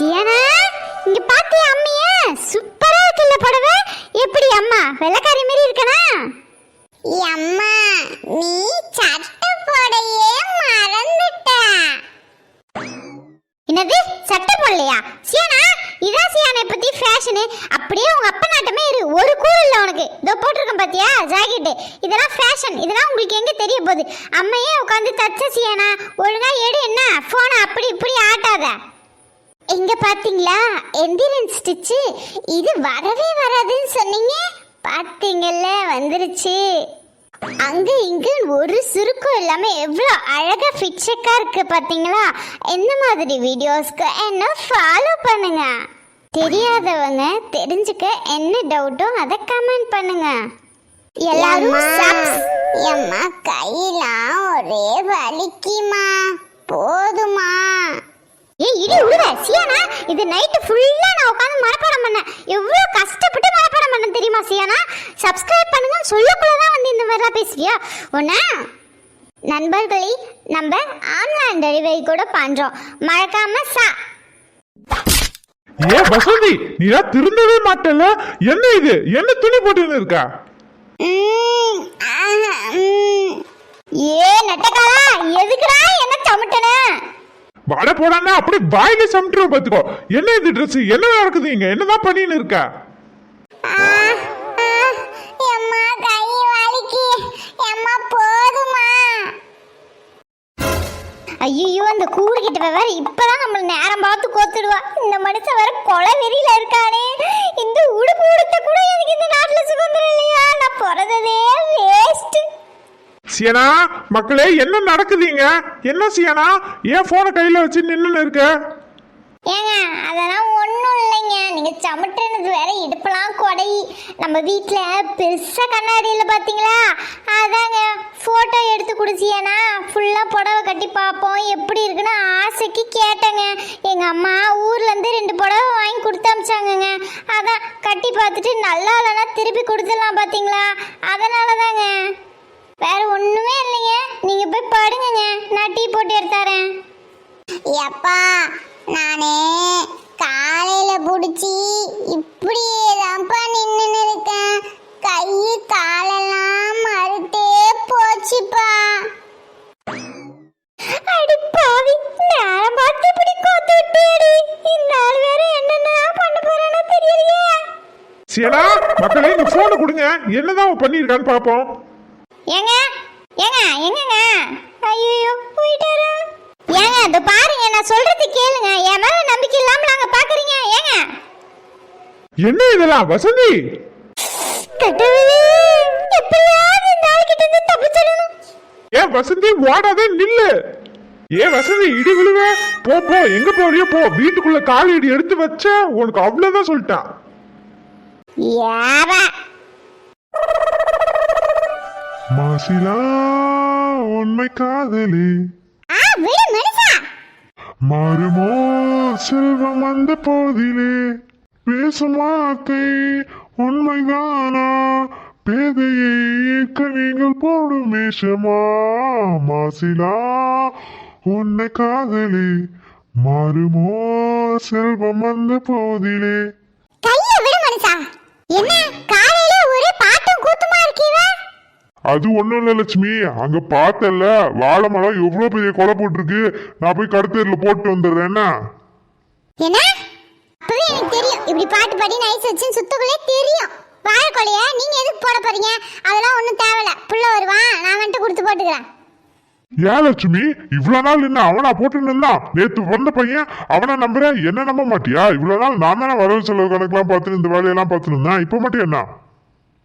சியானா இங்க பாத்தியா அம்மைய? சூப்பரா இருக்குல்ல புடவை. எப்படி அம்மா? வெள்ளக்காரி மாதிரி இருக்கனா? அம்மா நீ சட்டை போடையே மறந்துட்ட. என்னது? சட்டை போடலையா சியானா? இதான் சியானை பத்தி ஃபேஷனு அப்படியே உங்க அப்பா நாட்டமே இரு. ஒரு கூறு இல்ல உனக்கு. இதோ போட்டிருக்கேன் பாத்தியா ஜாக்கெட்டு இதெல்லாம் ஃபேஷன் இதெல்லாம் உங்களுக்கு எங்க தெரிய போகுது? அம்மையே உட்காந்து தச்ச சியானா? ஒழுங்கா எடு என்ன? போனை அப்படி இப்படி ஆட்டாத. இங்க பாத்தீங்களா? எந்திரன் ஸ்டிச்சு இது வரவே வராதுன்னு சொன்னீங்க. பாத்தீங்கல்ல வந்துருச்சு. அங்க இங்க ஒரு சுருக்கம் இல்லாம எவ்வளோ அழகா ஃபிட்சக்கா இருக்கு பாத்தீங்களா? எந்த மாதிரி வீடியோஸ்க்கு என்ன ஃபாலோ பண்ணுங்க. தெரியாதவங்க தெரிஞ்சுக்க என்ன டவுட்டோ அதை கமெண்ட் பண்ணுங்க. எல்லாரும் அம்மா கையெல்லாம் ஒரே வலிக்குமா? போதுமா? ஏய் இடி விடுவ சியானா இது நைட்டு ஃபுல்லா நான் உட்காந்து மனப்பாடம் பண்ணேன். எவ்வளவு கஷ்டப்பட்டு மனப்பாடம் பண்ண தெரியுமா சியானா? சப்ஸ்கிரைப் பண்ணுங்க சொல்லக்குள்ள தான் வந்து இந்த மாதிரிலாம் பேசுவியா? உன்ன நண்பர்களே நம்ம ஆன்லைன் டெலிவரி கூட பண்றோம். மறக்காம சா. ஏ வசந்தி நீ தான் திருந்தவே மாட்டல என்ன இது? என்ன துணி போட்டுன்னு இருக்கா. ஏ நெட்டக்காலா எதுக்குடா என்ன சமட்டன? வட போடானா அப்படியே வாயில சமைட்டு பாத்துக்கோ என்ன இது ட்ரெஸ் என்ன நடக்குது இங்க? என்னதான் பண்ணின்னு இருக்கா? ஐயோ அந்த கூடு கிட்ட வேற இப்பதான் நம்மள நேரம் பார்த்து கோத்துடுவா. இந்த மனுஷன் வேற கொலை வெறியில இருக்கானே. இந்த உடுப்பு உடுத்த கூட எனக்கு இந்த நாட்டுல சுதந்திரம் இல்லையா? நான் பிறந்ததே வேஸ்ட் சியனா மக்களே என்ன நடக்குதுங்க? என்ன சியனா? ஏன் போனை கையில வச்சு நின்னு இருக்க? ஏங்க அதெல்லாம் ஒன்றும் இல்லைங்க. நீங்கள் சமட்டுறது வேற இடுப்பெல்லாம் கொடை. நம்ம வீட்டில் பெருசாக கண்ணாடியில் பார்த்தீங்களா அதாங்க ஃபோட்டோ எடுத்து குடிச்சியனா ஃபுல்லாக புடவை கட்டி பார்ப்போம். எப்படி இருக்குன்னு ஆசைக்கு கேட்டேங்க. எங்கள் அம்மா ஊர்லேருந்து ரெண்டு புடவை வாங்கி கொடுத்து அமிச்சாங்கங்க. அதான் கட்டி பார்த்துட்டு நல்லா இல்லைன்னா திருப்பி கொடுத்துடலாம் பார்த்தீங்களா அதனால தாங்க வேற ஒன்றுமே இல்லைங்க. நீங்கள் போய் படுங்கங்க. நான் டீ போட்டு எடுத்தாரேன் எப்பா நானே காலையில புடிச்சி இப்படியே தான்ப்பா நின்னு இருக்கேன். கை காலெல்லாம் மறுத்தே போச்சுப்பா. அடி பாவி நேரம் பார்த்து இப்படி கோத்து விட்டியடி இந்நாள் வேற என்னென்ன பண்ண போறானோ தெரியலையே. சியனா மக்களே இந்த போனை கொடுங்க. என்னதான் அவன் பண்ணியிருக்கான்னு பார்ப்போம் ஏங்க ஏங்க எங்கங்க ஐயோ போயிட்டாரு ஏங்க இந்த பாருங்க நான் சொல்றது கேளுங்க என் மேல நம்பிக்கை இல்லாம நாங்க பாக்குறீங்க ஏங்க என்ன இதெல்லாம் வசந்தி? ஏன் வசந்தி ஓடாதே நில்லு. ஏன் வசந்தி இடி விழுவ? போ போ எங்க போறியோ போ. வீட்டுக்குள்ள கால் இடி எடுத்து வச்ச உனக்கு அவ்வளவுதான் சொல்லிட்டான் மாசிலா உண்மை காதலி. மாறுமோ செல்வம் அந்த போதிலே. பேசும் வார்த்தை உண்மைதானா? பேதையை நீங்கள் போடும் வேஷமா? மாசிலா உன்னை காதலி மாறுமோ செல்வம் அந்த போதிலே. அது ஒண்ணும் இல்ல லட்சுமி. அங்க பார்த்தல வாழை மரம் எவ்வளவு பெரிய கொலை போட்டிருக்கு. நான் போய் கடத்தேர்ல போட்டு வந்துடுறேன் என்ன? எனக்கு தெரியும். இப்படி பாட்டு பாடி நைஸ் வச்சுன்னு சுத்தக்குள்ளே தெரியும். வாழைக்கொலைய நீங்க எதுக்கு போட போறீங்க? அதெல்லாம் ஒண்ணும் தேவையில்ல. புள்ள வருவான் நான் வந்துட்டு கொடுத்து போட்டுக்கிறேன். ஏன் லட்சுமி? இவ்வளவு நாள் என்ன அவனா போட்டு நின்னான் நேத்து பிறந்த பையன் அவனை நம்புற என்ன நம்ப மாட்டியா? இவ்வளவு நாள் நான் தானே வரவு செலவு கணக்கெல்லாம் பார்த்துட்டு இந்த வேலையெல்லாம் பார்த்துட்டு இருந்தேன். இப்ப மட்டும் என்ன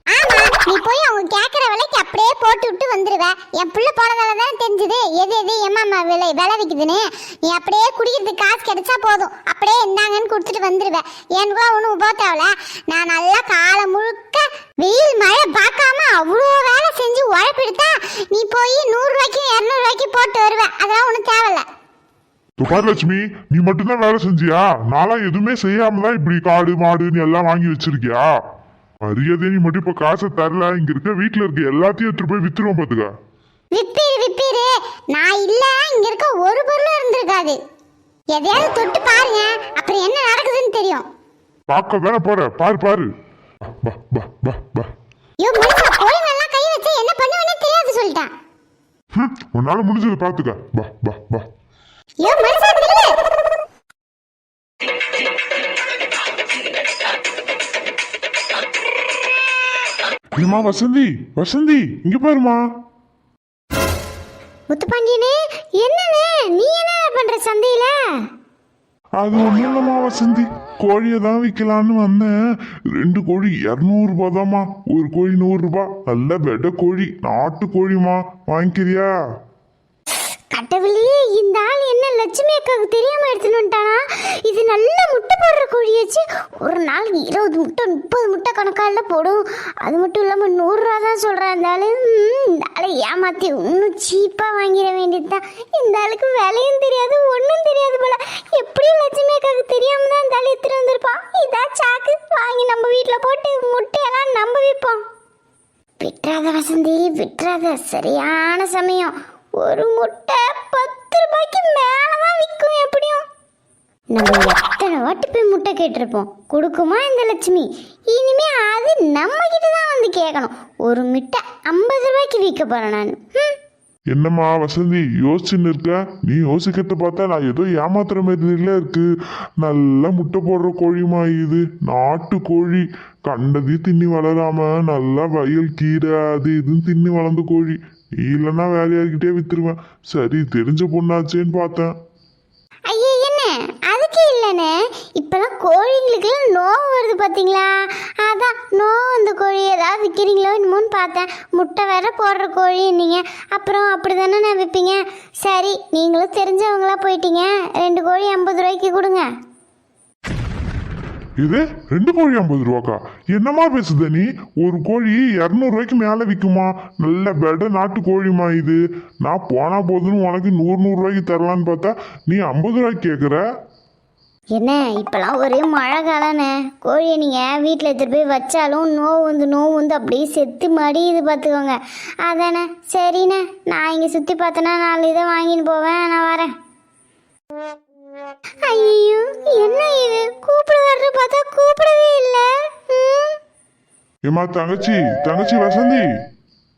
ஆமா நீ போய் அவங்க கேக்குற விலைக்கு அப்படியே போட்டு விட்டு வந்துடுவேன் என் பிள்ளை போனதால தான் தெரிஞ்சுது. எது எது எம்மா விலை விளைவிக்குதுன்னு நீ அப்படியே குடிக்கிறதுக்கு காசு கிடைச்சா போதும். அப்படியே இந்தாங்கன்னு கொடுத்துட்டு வந்துடுவேன் என் கூட ஒன்றும் உபா நான் நல்லா காலை முழுக்க வெயில் மழை பார்க்காம அவ்வளோ வேலை செஞ்சு உழைப்பெடுத்தா நீ போய் நூறுரூவாய்க்கு இரநூறுவாய்க்கு போட்டு வருவேன் அதெல்லாம் ஒன்றும் தேவையில்ல துபார் லட்சுமி நீ மட்டும்தான் வேலை செஞ்சியா? நான்லாம் எதுவுமே செய்யாம தான் இப்படி காடு மாடுன்னு எல்லாம் வாங்கி வச்சிருக்கியா? மரியாதை நீ மட்டும் இப்ப காசை தரல. இங்க இருக்க வீட்டுல இருக்க எல்லாத்தையும் எடுத்துட்டு போய் வித்துருவோம் பாத்துக்க. விப்பீரு விப்பீரு நான் இல்ல இங்க இருக்க ஒரு பொருளும் இருந்திருக்காது. எதையாவது தொட்டு பாருங்க. அப்புறம் என்ன பார்க்க தானே போற. பாரு பாரு. பா பா பா பா. ஐயோ மனுஷா கோழி நல்லா கை வச்சா என்ன பண்ணுவேன்னு தெரியாது சொல்லிட்டேன். உன்னால முடிஞ்சதை பார்த்துக்க பா பா பா. ஐயோ ஏமா வசந்தி வசந்தி இங்க பாருமா முத்துப்பாண்டியனே என்னண்ணே? நீ என்ன பண்ற சந்தையில? அது ஒண்ணும் இல்லம்மா வசந்தி. கோழியை தான் விற்கலான்னு வந்தேன். ரெண்டு கோழி இரநூறுபா தாம்மா ஒரு கோழி நூறுரூபா நல்ல வெடை கோழி நாட்டு கோழிமா வாங்கிக்கிறியா? கடவுளே இந்த ஆள் என்ன லட்சுமி அக்காவுக்கு தெரியாம எடுத்துனுட்டானா இது நல்ல முட்டை போடுற கோழியாச்சு. ஒரு நாளைக்கு இருபது முட்டை முப்பது முட்டை கணக்கால போடும். அது மட்டும் இல்லாம நூறுரூவா தான் சொல்றேன். இந்த ஆளு இந்த ஆளை ஏமாத்தி இன்னும் சீப்பா வாங்கிட வேண்டியதுதான். இந்த ஆளுக்கு விலையும் தெரியாது ஒன்றும் தெரியாது போல. எப்படியும் லட்சுமி அக்காவுக்கு தெரியாம தான் இந்த ஆள் எடுத்துட்டு வந்திருப்பான் இதான் சாக்கு வாங்கி நம்ம வீட்டில் போட்டு முட்டையெல்லாம் நம்ம விற்போம் விட்டுறாத வசந்தி விட்டுறாத. சரியான சமயம். ஒரு முட்டை பத்து ரூபாய்க்கு மேலே தான் விற்கும் எப்படியும். நம்ம எத்தனை வாட்டி போய் முட்டை கேட்டிருப்போம். கொடுக்குமா இந்த லட்சுமி? இனிமே அது நம்ம கிட்ட தான் வந்து கேட்கணும். ஒரு முட்டை ஐம்பது ரூபாய்க்கு விற்க போறேன் நான். என்னம்மா வசந்தி யோசிச்சுன்னு இருக்க? நீ யோசிக்கிறத பார்த்தா நான் ஏதோ ஏமாத்துற மாதிரில இருக்கு. நல்லா முட்டை போடுற கோழிமா இது. நாட்டு கோழி. கண்டதையும் தின்னி வளராம நல்லா வயல் கீரை அது இதுன்னு தின்னி வளர்ந்த கோழி. இல்லைன்னா வேலையாகிட்டே வித்துருவேன். சரி தெரிஞ்ச பொண்ணாச்சேன்னு பார்த்தேன். ஐயா என்ன? அதுக்கு இல்லைண்ணே. இப்போல்லாம் கோழிங்களுக்குலாம் நோவு வருது பார்த்தீங்களா? அதான் நோ அந்த கோழி ஏதாவது விற்கிறீங்களோ என்னமோன்னு பார்த்தேன். முட்டை வேற போடுற கோழி நீங்கள் அப்புறம் அப்படி தானே நான் விற்பீங்க சரி நீங்களும் தெரிஞ்சவங்களா போயிட்டீங்க. ரெண்டு கோழி ஐம்பது ரூபாய்க்கு கொடுங்க. இது ரெண்டு கோழி ஐம்பது ரூபாக்கா. என்னம்மா பேசுத நீ? ஒரு கோழி இரநூறுவாய்க்கு மேலே விற்குமா நல்ல பெட நாட்டு கோழிமா இது. நான் போனா போதுன்னு உனக்கு நூறு நூறுரூவாய்க்கு தரலான்னு பார்த்தா நீ ஐம்பது ரூபாய்க்கு கேட்குற என்ன இப்போலாம் ஒரே மழை காலண்ணே கோழியை நீங்கள் வீட்டில் எடுத்துகிட்டு போய் வச்சாலும் நோவு வந்து நோவு வந்து அப்படியே செத்து மடியுது பார்த்துக்கோங்க. அதானே? சரிண்ணே. நான் இங்கே சுற்றி பார்த்தேன்னா நாலு இதை வாங்கின்னு போவேன். நான் வரேன். ஐயோ என்ன இது? கூப்பிட வர்ற பார்த்தா கூப்பிடவே இல்லை. ம். ஏம்மா தங்கச்சி தங்கச்சி வசந்தி.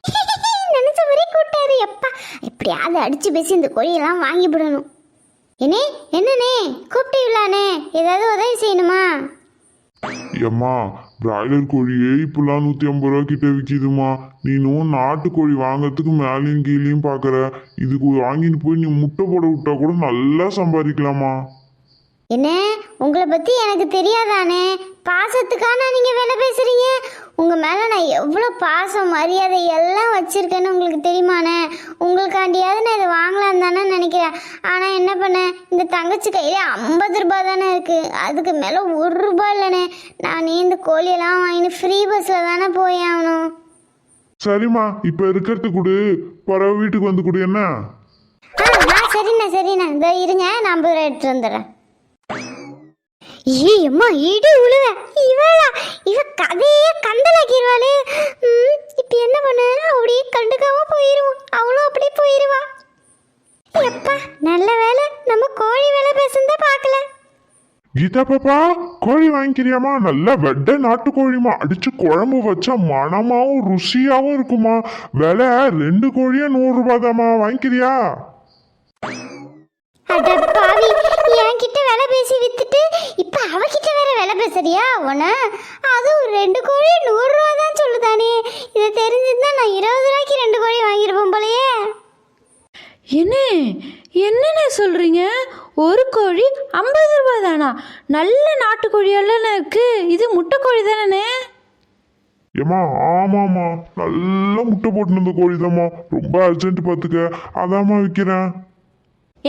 நினைச்ச மாதிரி கூட்டாரு எப்பா எப்படியாவது அடிச்சு பேசி இந்த கோழியெல்லாம் வாங்கி விடணும். என்னே என்னண்ணே? கூப்பிட்டீங்களாண்ணே? ஏதாவது உதவி செய்யணுமா? ஏம்மா பிராய்லர் கோழியே இப்பெல்லாம் நூற்றி ஐம்பது ரூபா கிட்ட விற்கிதுமா நீ நாட்டுக்கோழி நாட்டு வாங்குறதுக்கு மேலேயும் கீழேயும் பார்க்குற இதுக்கு வாங்கிட்டு போய் நீ முட்டை போட விட்டா கூட நல்லா சம்பாதிக்கலாமா என்ன? உங்களை பற்றி எனக்கு தெரியாதானே? பாசத்துக்கான நீங்கள் வேலை பேசுகிறீங்க உங்கள் மேலே நான் எவ்வளோ பாசம் மரியாதை எல்லாம் வச்சுருக்கேன்னு உங்களுக்கு தெரியுமாண்ணே? உங்களுக்காண்டியாவது நான் இதை வாங்கலாம் தானே நினைக்கிறேன். ஆனால் என்ன பண்ணேன் இந்த தங்கச்சி கையில் ஐம்பது ரூபாய் தானே இருக்குது அதுக்கு மேலே ஒரு ரூபாய் இல்லைண்ணே. நானே இந்த கோழியெல்லாம் வாங்கிட்டு ஃப்ரீ பஸ்ஸில் தானே போய் ஆகணும். சரிம்மா இப்போ இருக்கிறது கொடு. பறவை வீட்டுக்கு வந்து கொடு என்ன? சரிண்ணா சரிண்ணா. இதோ இருங்க நான் ஐம்பது ரூபா எடுத்துட்டு வந்துடுறேன். ஏம்மா இடி உழுவ. இவளா இவ கதையே கந்தலாக்கிடுவாளே ம் இப்போ என்ன பண்ண? அப்படியே கண்டுக்காம போயிடுவோம் அவளும் அப்படியே போயிடுவா எப்பா நல்ல வேலை நம்ம கோழி வேலை பேசுந்தா பார்க்கல. கீதா பாப்பா கோழி வாங்கிக்கிறியாமா நல்ல வெட்டை நாட்டு கோழிமா அடிச்சு குழம்பு வச்சா மனமாவும் ருசியாவும் இருக்குமா விலை ரெண்டு கோழியே நூறு ரூபாய் வாங்கிக்கிறியா? அட பாவி என்கிட்ட வேலை பேசி வித்துட்டு இப்போ அவகிட்ட வேற வேலை பேசுறியா? உன அதுவும் ரெண்டு கோழி நூறு ரூபா தான் சொல்லுதானே. இதை தெரிஞ்சிருந்தா நான் இருபது ரூபாய்க்கு ரெண்டு கோழி வாங்கியிருப்போம் போலயே. என்ன? என்னண்ணே சொல்கிறீங்க ஒரு கோழி ஐம்பது ரூபாய் தானா? நல்ல நாட்டுக்கோழியெல்லாம் இருக்கு? இது முட்டை கோழி தானே ஏம்மா ஆமாம்மா. நல்லா முட்டை போட்டு இருந்த கோழி ரொம்ப அர்ஜென்ட் பார்த்துக்க அதாம்மா விற்கிறேன்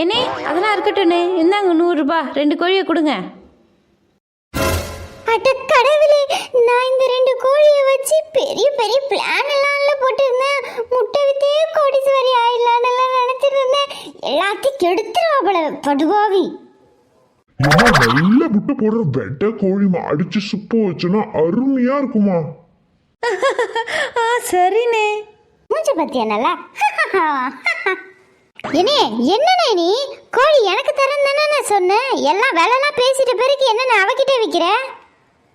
என்னே அதெல்லாம் இருக்கட்டும்ண்ணே இந்தாங்க நூறுரூபா ரெண்டு கோழியை கொடுங்க. அட கடவுளே நான் இந்த ரெண்டு கோழியை வச்சு பெரிய பெரிய பிளான் எல்லாம் போட்டிருந்தேன். முட்டை வித்தே கோடீஸ்வரி ஆயிடலான்னு எல்லாம் நினைச்சிட்டு இருந்தேன். எல்லாத்தையும் கெடுத்துருவா போல படுபாவி ஏம்மா நல்ல முட்டை போடுற வெட்டை கோழிமா அடிச்சு சுப்பு வச்சோன்னா அருமையா இருக்குமா? ஆ சரிண்ணே. மூஞ்ச பத்தியா நல்லா? என்னே என்னண்ணே நீ கோழி எனக்கு தரேன் தானே நான் சொன்னேன் எல்லாம் வேலைலாம் பேசிட்ட பிறகு என்னண்ணே அவகிட்ட விற்கிற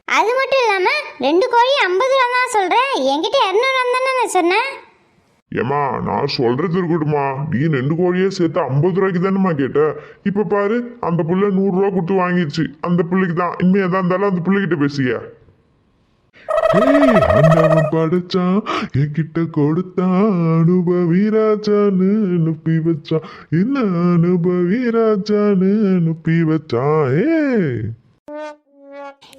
அது மட்டும் இல்லாம ரெண்டு கோழி ஐம்பது ரூபா தான் சொல்றேன். என்கிட்ட இரநூறுவா தானே நான் சொன்னேன் ஏமா நான் சொல்றது இருக்கட்டுமா நீ ரெண்டு கோழியே சேர்த்து ஐம்பது ரூபாய்க்கு தானேம்மா கேட்ட. இப்ப பாரு அந்த புள்ள நூறு ரூபா கொடுத்து வாங்கிடுச்சு. அந்த பிள்ளைக்கு தான். இனிமே எதா இருந்தாலும் அந்த பிள்ளைகிட்ட பேசிய அண்ணவன் படைச்சான் என்கிட்ட கொடுத்தான் அனுபவி ராஜான்னு அனுப்பி வச்சான். என்ன அனுபவி ராஜான்னு அனுப்பி வச்சான் ஏ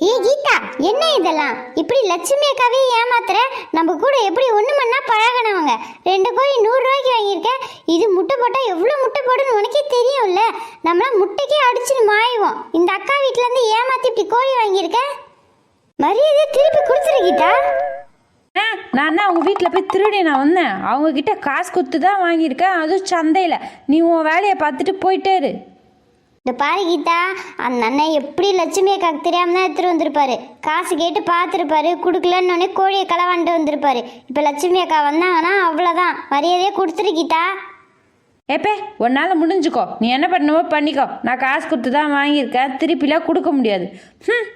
ஏ கீதா என்ன இதெல்லாம்? இப்படி லட்சுமி அக்காவே ஏமாத்துற? நம்ம கூட எப்படி ஒண்ணு மண்ணா பழகினவங்க? ரெண்டு கோழி நூறு ரூபாய்க்கு வாங்கியிருக்கேன். இது முட்டை போட்டா எவ்வளவு முட்டை போடுன்னு உனக்கே தெரியும்ல? நம்மளாம் முட்டைக்கே அடிச்சுன்னு மாயுவோம். இந்த அக்கா வீட்ல இருந்து ஏமாத்தி இப்படி கோழி வாங்கியிருக்கேன் மரியாதை திருப்பி கொடுத்துரு கீதா. நான் என்ன அவங்க வீட்டில் போய் திருடி நான் வந்தேன். அவங்க கிட்ட காசு கொடுத்து தான் வாங்கியிருக்கேன். அதுவும் சந்தையில். நீ உன் வேலையை பார்த்துட்டு போயிட்டே இரு. இந்த பாரு கீதா அந்த அண்ணன் எப்படி லட்சுமி அக்காக்கு தெரியாம தான் எடுத்துட்டு வந்திருப்பாரு. காசு கேட்டு பார்த்துருப்பாரு. கொடுக்கலன்னு கோழியை களவாண்டு வந்திருப்பாரு. இப்போ லட்சுமி அக்கா வந்தாங்கன்னா அவ்வளோதான் மரியாதையே கொடுத்துரு கீதா. ஏப்பே உன்னால் முடிஞ்சுக்கோ. நீ என்ன பண்ணுவோ பண்ணிக்கோ. நான் காசு கொடுத்து தான் வாங்கியிருக்கேன். திருப்பிலாம் கொடுக்க முடியாது. ம்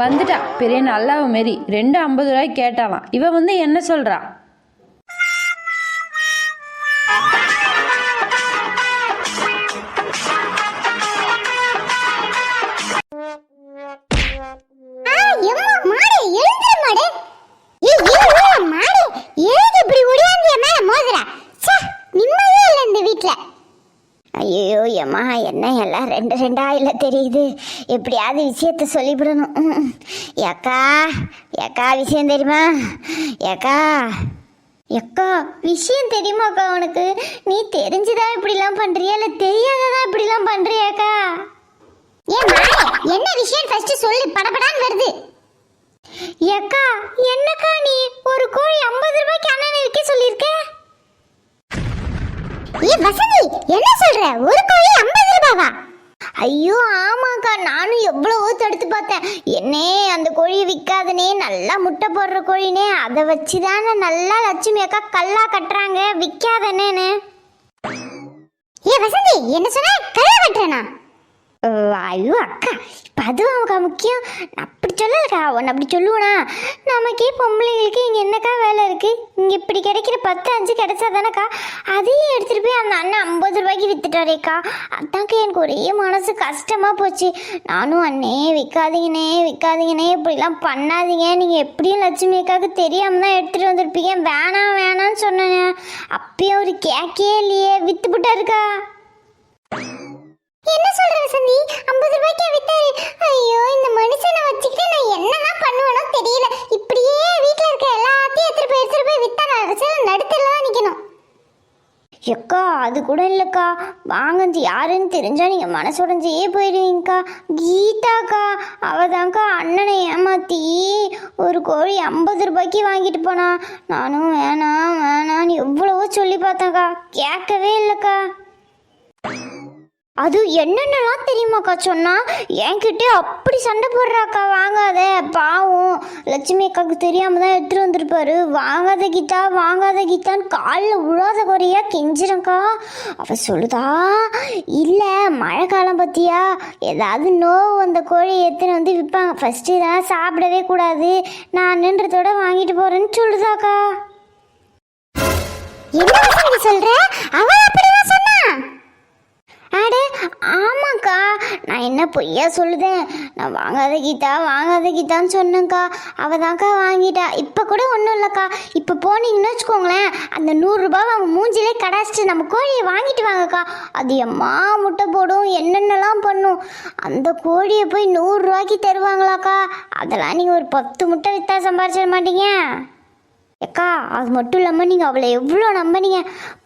வந்துட்டா. பெரிய நல்லாவ மாரி. ரெண்டு ஐம்பது ரூபாய்க்கு கேட்டாலாம். இவ வந்து என்ன சொல்கிறா ஆ, ஐயோ எம்மா என்ன எல்லாம் ரெண்டு ரெண்டா இல்லை தெரியுது. எப்படியாவது விஷயத்த சொல்லிவிடணும். ஏக்கா ஏக்கா விஷயம் தெரியுமா? ஏக்கா எக்கா விஷயம் தெரியுமாக்கா உனக்கு? நீ தெரிஞ்சுதான் இப்படிலாம் பண்றியா? இல்லை தெரியாததான் இப்படிலாம் பண்றியாக்கா ஏன் என்ன விஷயம்? ஃபஸ்ட்டு சொல்லு படபடான்னு வருது. ஏக்கா என்னக்கா நீ? ஒரு கோழி ஐம்பது ரூபாய்க்கு அண்ணன் விற்க சொல்லியிருக்க? ஏ வசந்தி என்ன சொல்ற? ஒரு கோழி ஐம்பது ரூபாவா? ஐயோ ஆமாக்கா நானும் எவ்வளவோ தடுத்து பார்த்தேன். என்னே அந்த கோழியை விற்காதனே நல்லா முட்டை போடுற கோழினே அதை வச்சு தானே நல்லா லட்சுமி அக்கா கல்லா கட்டுறாங்க விற்காதனேன்னு ஏ வசந்தி என்ன சொன்ன? கல்லா கட்டுறேனா? ஐயோ அக்கா இப்போ அதுவும் அவக்கா முக்கியம் அப்படி சொல்லலக்கா உன்னை அப்படி சொல்லுவனா? நமக்கே பொம்பளைங்களுக்கு இங்கே என்னக்கா வேலை இருக்குது இங்கே இப்படி கிடைக்கிற பத்து அஞ்சு கிடைச்சா தானேக்கா? அதையும் எடுத்துகிட்டு போய் அந்த அண்ணன் ஐம்பது ரூபாய்க்கு வித்துட்டாரேக்கா. அதான்க்கா எனக்கு ஒரே மனசு கஷ்டமாக போச்சு. நானும் அண்ணே விற்காதீங்கண்ணே விற்காதீங்கண்ணே இப்படிலாம் பண்ணாதீங்க. நீங்கள் எப்படியும் லட்சுமி அக்காவுக்கு தெரியாமல் தான் எடுத்துகிட்டு வந்திருப்பீங்க. வேணாம் வேணாம்னு சொன்னேன். அப்பயும் அவர் கேக்கே இல்லையே. வித்து விட்டாருக்கா என்ன சொல்ற வசந்தி ஐம்பது ரூபாய்க்கா வித்தாரு ஐயோ இந்த மனுஷனை வச்சுக்கிட்டு நான் என்னதான் பண்ணுவேனோ தெரியல இப்படியே வீட்ல இருக்க எல்லாத்தையும் எடுத்துட்டு போய் எடுத்துட்டு போய் வித்தா நான் அரசியல் நடுத்தல தான் நிக்கணும் எக்கா அது கூட இல்லைக்கா. வாங்கந்து யாருன்னு தெரிஞ்சால் நீங்கள் மனசுடஞ்சே போயிடுவீங்கக்கா கீதாக்கா அவதான்க்கா அண்ணனை ஏமாற்றி ஒரு கோழி ஐம்பது ரூபாய்க்கு வாங்கிட்டு போனா. நானும் வேணாம் வேணான்னு எவ்வளவோ சொல்லி பார்த்தேன்க்கா. கேட்கவே இல்லைக்கா. அது என்னென்னலாம் தெரியுமாக்கா சொன்னா? என்கிட்ட அப்படி சண்டை போடுறாக்கா வாங்காத பாவம். லட்சுமி அக்காவுக்கு தெரியாம தான் எடுத்துட்டு வந்திருப்பாரு. வாங்காத கீதா வாங்காத கீதான்னு காலில் விழாத குறையா கெஞ்சிரங்க்கா அவ சொல்லுதா இல்லை மழை காலம் பத்தியா? ஏதாவது நோவு வந்த கோழி எடுத்துன்னு வந்து விற்பாங்க ஃபஸ்ட்டு இதெல்லாம் சாப்பிடவே கூடாது. நான் நின்றதோட வாங்கிட்டு போறேன்னு சொல்லுதாக்கா என்ன சொல்கிறேன் சொல்ற? அவ அடே ஆமாக்கா. நான் என்ன பொய்யா சொல்லுதேன்? நான் வாங்காத கீதா வாங்காத கீதான்னு சொன்னேங்க்கா அவ தான்க்கா வாங்கிட்டா. இப்போ கூட ஒன்றும் இல்லைக்கா. இப்போ போனீங்கன்னு வச்சுக்கோங்களேன் அந்த நூறுரூபாவை அவங்க மூஞ்சிலே கடாச்சிட்டு நம்ம கோழியை வாங்கிட்டு வாங்கக்கா. அது எம்மா முட்டை போடும் என்னென்னலாம் பண்ணும். அந்த கோழியை போய் நூறுரூவாய்க்கு தருவாங்களாக்கா. அதெல்லாம் நீங்கள் ஒரு பத்து முட்டை விற்றா சம்பாரிச்சிட மாட்டீங்க. அக்கா அது மட்டும் இல்லாமல் நீங்கள் அவளை எவ்வளோ நம்பினீங்க?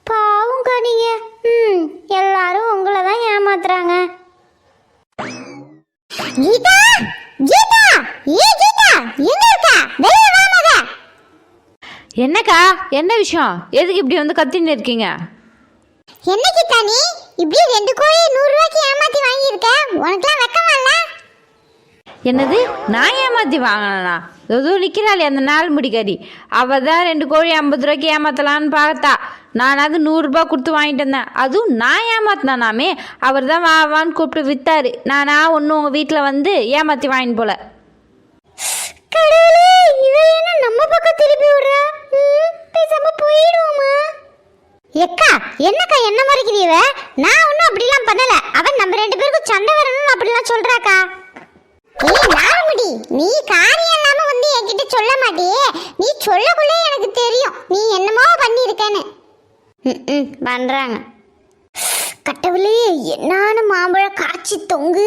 பாவம்க்கா நீங்கள் ம் எல்லாரும் உங்களை தான் ஏமாத்துறாங்க. கீதா கீதா ஏ கீதா எங்க இருக்க? வெளிய வா மக. என்னக்கா என்ன விஷயம்? எதுக்கு இப்படி வந்து கத்தின்னு இருக்கீங்க? என்ன கீதா நீ? இப்படி ரெண்டு கோழி நூறு ரூபாய்க்கு ஏமாத்தி வாங்கியிருக்க? உனக்குலாம் வெக்கமா இல்ல? என்னது? நான் ஏமாத்தி வாங்கினா ஏதோ நிற்கிறாளே அந்த நாள் முடிக்காரி அவள் தான் ரெண்டு கோழி ஐம்பது ரூபாய்க்கு ஏமாத்தலான்னு பார்த்தா. நான் அது நூறுரூபா கொடுத்து வாங்கிட்டு வந்தேன். அதுவும் நான் ஏமாத்தினானாமே அவர் தான் வா வான்னு கூப்பிட்டு விற்றாரு நானா ஒன்றும் உங்கள் வீட்டில் வந்து ஏமாற்றி வாங்கின்னு போல. என்ன நம்ம பக்கம் திருப்பி விடுறா? பேசாம போயிடுவோமா? எக்கா என்னக்கா என்ன மறைக்கிறீவ நான் ஒன்றும் அப்படிலாம் பண்ணல. அவன் நம்ம ரெண்டு பேருக்கும் சண்டை வரணும்னு அப்படிலாம் சொல்றாக்கா? நீ காரியம் இல்லாம வந்து என்கிட்ட சொல்ல மாட்டியே. நீ சொல்லக்குள்ளே எனக்கு தெரியும். நீ என்னமோ பண்ணியிருக்கேன்னு. ம் பண்றாங்க. கட்டவுளே என்னான மாம்பழம் காய்ச்சி தொங்கு.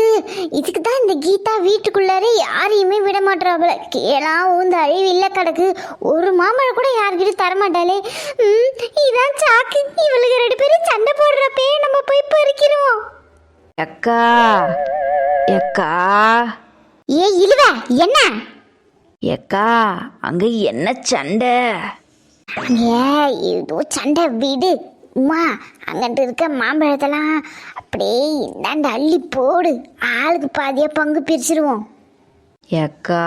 இதுக்கு தான் இந்த கீதா வீட்டுக்குள்ளாரே யாரையுமே விட மாட்டாப்புல கேளாம் ஊந்து அழிவு இல்லை கிடக்கு ஒரு மாம்பழம் கூட யாருக்கிட்ட தரமாட்டாளே. ம் இதான் சாக்கு. இவளுக்கு ரெண்டு பேரும் சண்டை போடுறப்பே நம்ம போய் பறிக்கிறோம் அக்கா அக்கா ஏ இழுவ என்ன? எக்கா அங்க என்ன சண்டை? ஏ ஏதோ சண்டை வீடு. உமா அங்கிட்டு இருக்க மாம்பழத்தெல்லாம் அப்படியே இந்தாண்ட அள்ளி போடு. ஆளுக்கு பாதியா பங்கு பிரிச்சிருவோம். எக்கா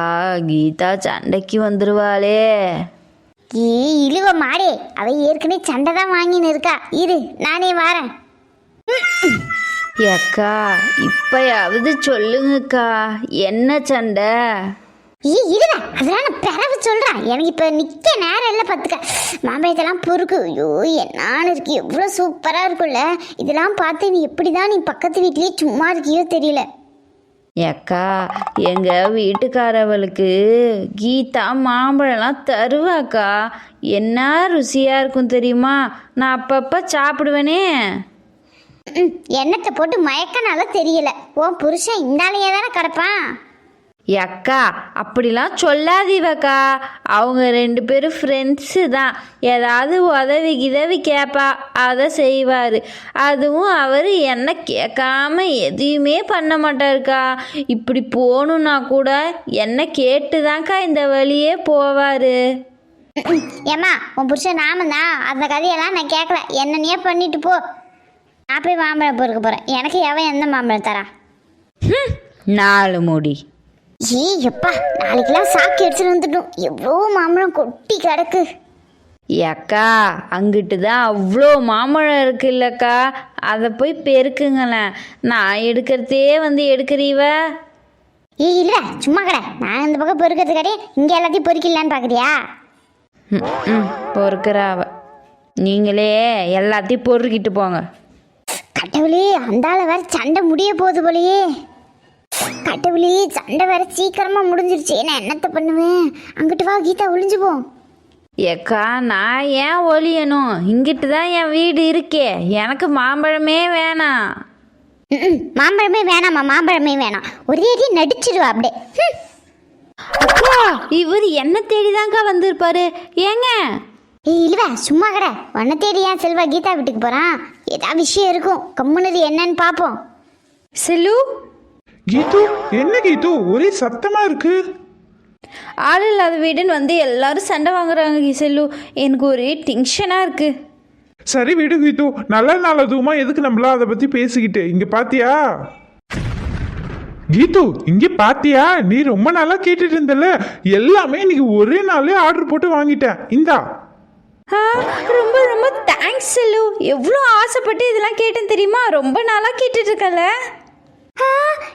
கீதா சண்டைக்கு வந்துருவாளே. ஏ இழுவ மாடே. அவ ஏற்கனவே சண்டை தான் வாங்கின்னு இருக்கா. இரு நானே வரேன். எக்கா இப்பயாவது சொல்லுங்கக்கா. என்ன சண்டை? ஏ இருவ அதெல்லாம் நான் பிறவு சொல்றேன் எனக்கு இப்ப நிக்க நேரம் இல்லை பார்த்துக்க மாம்பழத்தெல்லாம் பொறுக்கு. ஐயோ என்னான்னு இருக்கு எவ்வளோ சூப்பரா இருக்கும்ல. இதெல்லாம் பார்த்து நீ எப்படிதான் நீ பக்கத்து வீட்லயே சும்மா இருக்கியோ தெரியல. எக்கா எங்க வீட்டுக்காரவளுக்கு கீதா மாம்பழம்லாம் தருவாக்கா. என்ன ருசியா இருக்கும் தெரியுமா? நான் அப்பப்ப சாப்பிடுவேனே. எண்ணத்தை போட்டு மயக்கனால தெரியல. உன் புருஷன் இந்தாலேயே தானே கிடப்பான். எக்கா அப்படிலாம் சொல்லாதீவக்கா அவங்க ரெண்டு பேரும் ஃப்ரெண்ட்ஸு தான். ஏதாவது உதவி கிதவி கேட்பா அதை செய்வார். அதுவும் அவர் என்ன கேட்காம எதையுமே பண்ண மாட்டாருக்கா. இப்படி போகணுன்னா கூட என்ன கேட்டு தான்க்கா இந்த வழியே போவார். ஏம்மா உன் புருஷன் நாம தான் அந்த கதையெல்லாம் நான் கேட்கல. என்னனையே பண்ணிட்டு போ. நான் போய் மாம்பழம் பொறுக்க போறேன். எனக்கு எவன் எந்த மாம்பழம் தரா? நாலு முடி. ஏ எப்பா நாளைக்கெல்லாம் சாக்கி எடுத்துட்டு வந்துட்டோம் எவ்வளோ மாம்பழம் கொட்டி கிடக்கு. அக்கா அங்கிட்டு தான் அவ்வளோ மாம்பழம் இருக்கு இல்லக்கா. அதை போய் பெருக்குங்களேன். நான் எடுக்கிறதே வந்து எடுக்கிறீவ? ஏ இல்ல சும்மா கடை. நான் இந்த பக்கம் பொறுக்கிறது கிடையாது இங்க எல்லாத்தையும் பொறுக்கலான்னு பாக்குறியா? ம், ம் பொறுக்கிறா அவ. நீங்களே எல்லாத்தையும் பொறுக்கிட்டு போங்க. கடவுளே அந்தால வேற சண்டை முடிய போகுது போலயே. கடவுளே சண்டை வேற சீக்கிரமா முடிஞ்சிருச்சு. நான் என்னத்த பண்ணுவேன்? அங்கிட்டு வா கீதா ஒளிஞ்சு போ ஏக்கா நான் ஏன் ஒழியணும் இங்கிட்டு தான் என் வீடு இருக்கே. எனக்கு மாம்பழமே வேணாம். ம்ம். மாம்பழமே வேணாம்மா மாம்பழமே வேணாம். ஒரே அடி நடிச்சிருவா அப்படியே. ஹம். அக்கா இவர் என்ன தேடிதான்க்கா வந்திருப்பாரு? ஏங்க? ஏய் இல்லவ சும்மா கடை. உன்னை தேடி ஏன் செல்வா கீதா வீட்டுக்கு போறான்? ஏதாவது விஷயம் இருக்கும். கம்முனது என்னன்னு பார்ப்போம் செல்லு? கீது என்ன கீது? ஒரே சத்தமா இருக்கு. ஆள் இல்லாத வீடுன்னு வந்து எல்லாரும் சண்டை வாங்குறாங்க செல்லு. எனக்கு ஒரே டென்ஷனாக இருக்கு. சரி விடு கீது. நல்ல நாள் அதுவுமா. எதுக்கு நம்மளா அதை பத்தி பேசிக்கிட்டு? இங்க பாத்தியா? கீது இங்க பாத்தியா? நீ ரொம்ப நாளா கேட்டுட்டு இருந்தல எல்லாமே இன்னைக்கு ஒரே நாளே ஆர்டர் போட்டு வாங்கிட்டேன். இந்தா. ரொம்ப ரொம்ப தேங்க்ஸ் செல்லு. எவ்வளோ ஆசைப்பட்டு இதெல்லாம் கேட்டேன் தெரியுமா? ரொம்ப நாளாக கேட்டுட்டு இருக்கல ஆ,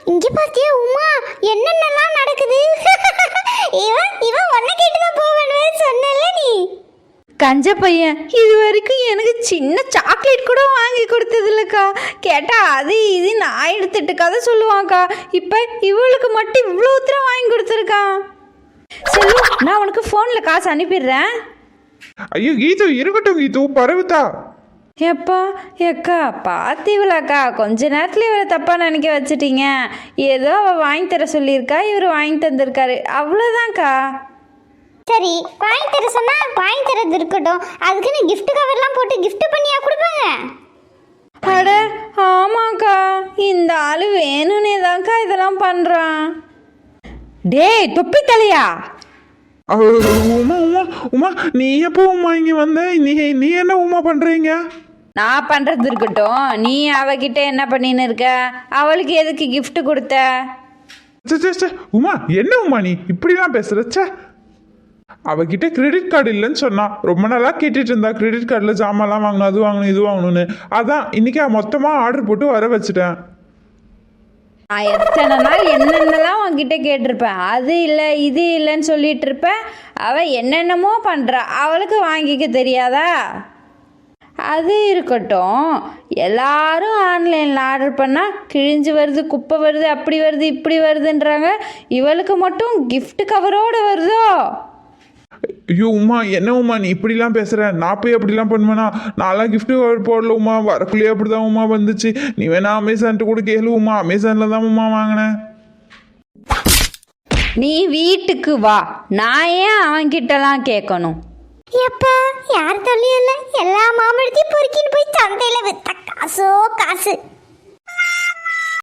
இங்க பாத்தியா உமா? என்னென்னலாம் நடக்குது? இவன் இவன் உன்னை கேட்டுதான் போவேன்னு சொன்னல நீ. கஞ்ச பையன் இது வரைக்கும் எனக்கு சின்ன சாக்லேட் கூட வாங்கி கொடுத்தது இல்லைக்கா கேட்டால் அது இது நான் எடுத்துட்டு கதை சொல்லுவாங்க்கா இப்போ இவளுக்கு மட்டும் இவ்வளோ உத்தரம் வாங்கி கொடுத்துருக்கான். செல்லு நான் உனக்கு ஃபோனில் காசு அனுப்பிடுறேன். ஐயோ கீது இருக்கட்டும் கீது பரவுதா எப்பா எக்கா பார்த்தீங்களாக்கா கொஞ்ச நேரத்தில் இவரை தப்பாக நினைக்க வச்சிட்டீங்க. ஏதோ அவள் வாங்கி தர சொல்லியிருக்கா இவர் வாங்கி தந்திருக்காரு. அவ்வளோதான்க்கா சரி வாங்கி தர சொன்னா வாங்கி தரது இருக்கட்டும். அதுக்குன்னு gift கவர்லாம் போட்டு gift பண்ணியா கொடுப்பாங்க? அட ஆமாக்கா. இந்த ஆள் வேணும்னே தான்க்கா இதெல்லாம் பண்ணுறான் டேய் தொப்பி தலையா? உமா உமா உமா நீ எப்போ உமா இங்க வந்த? நீ நீ என்ன உமா பண்றீங்க? நான் பண்ணுறது இருக்கட்டும். நீ அவகிட்ட என்ன பண்ணின்னு இருக்க? அவளுக்கு எதுக்கு gift கொடுத்த? ச்சே. உமா என்ன உமா நீ இப்படிலாம் பேசுற? ச்சே. அவகிட்ட கிரெடிட் கார்டு இல்லைன்னு சொன்னா ரொம்ப நாளா கேட்டுட்டு இருந்தா. கிரெடிட் கார்டில் ஜாமான்லாம் வாங்கணும் அது வாங்கணும் இது வாங்கணும்னு. அதான் இன்னைக்கு மொத்தமாக ஆர்டர் போட்டு வர வச்சுட்டேன். நான் எத்தனை நாள் என்னென்னலாம் உன்கிட்ட கேட்டிருப்பேன்? அது இல்லை இது இல்லைன்னு சொல்லிட்டு இருப்பேன் அவள் என்னென்னமோ பண்ணுறா அவளுக்கு வாங்கிக்க தெரியாதா? அது இருக்கட்டும். எல்லாரும் ஆன்லைனில் ஆர்டர் பண்ணால் கிழிஞ்சு வருது குப்பை வருது அப்படி வருது இப்படி வருதுன்றாங்க. இவளுக்கு மட்டும் கிஃப்ட் கவரோடு வருதோ? ஐயோ உமா என்ன உமா நீ இப்படிலாம் பேசுற? நான் போய் அப்படிலாம் பண்ணுவேனா? நான்லாம் கவர் போடல உமா. வரக்குள்ளேயே அப்படிதான் உமா வந்துச்சு. நீ வேணா அமேசான்ட்டு கூட கேளு உமா. அமேசான்ல தான் உமா வாங்கினேன். நீ வீட்டுக்கு வா. நான் ஏன் அவன்கிட்டலாம் கேட்கணும்? எப்பா யார் தொல்லையும் இல்லை. எல்லா மாம்பழத்தையும் பொறுக்கின்னு போய் சந்தையில் வித்தா காசோ காசு.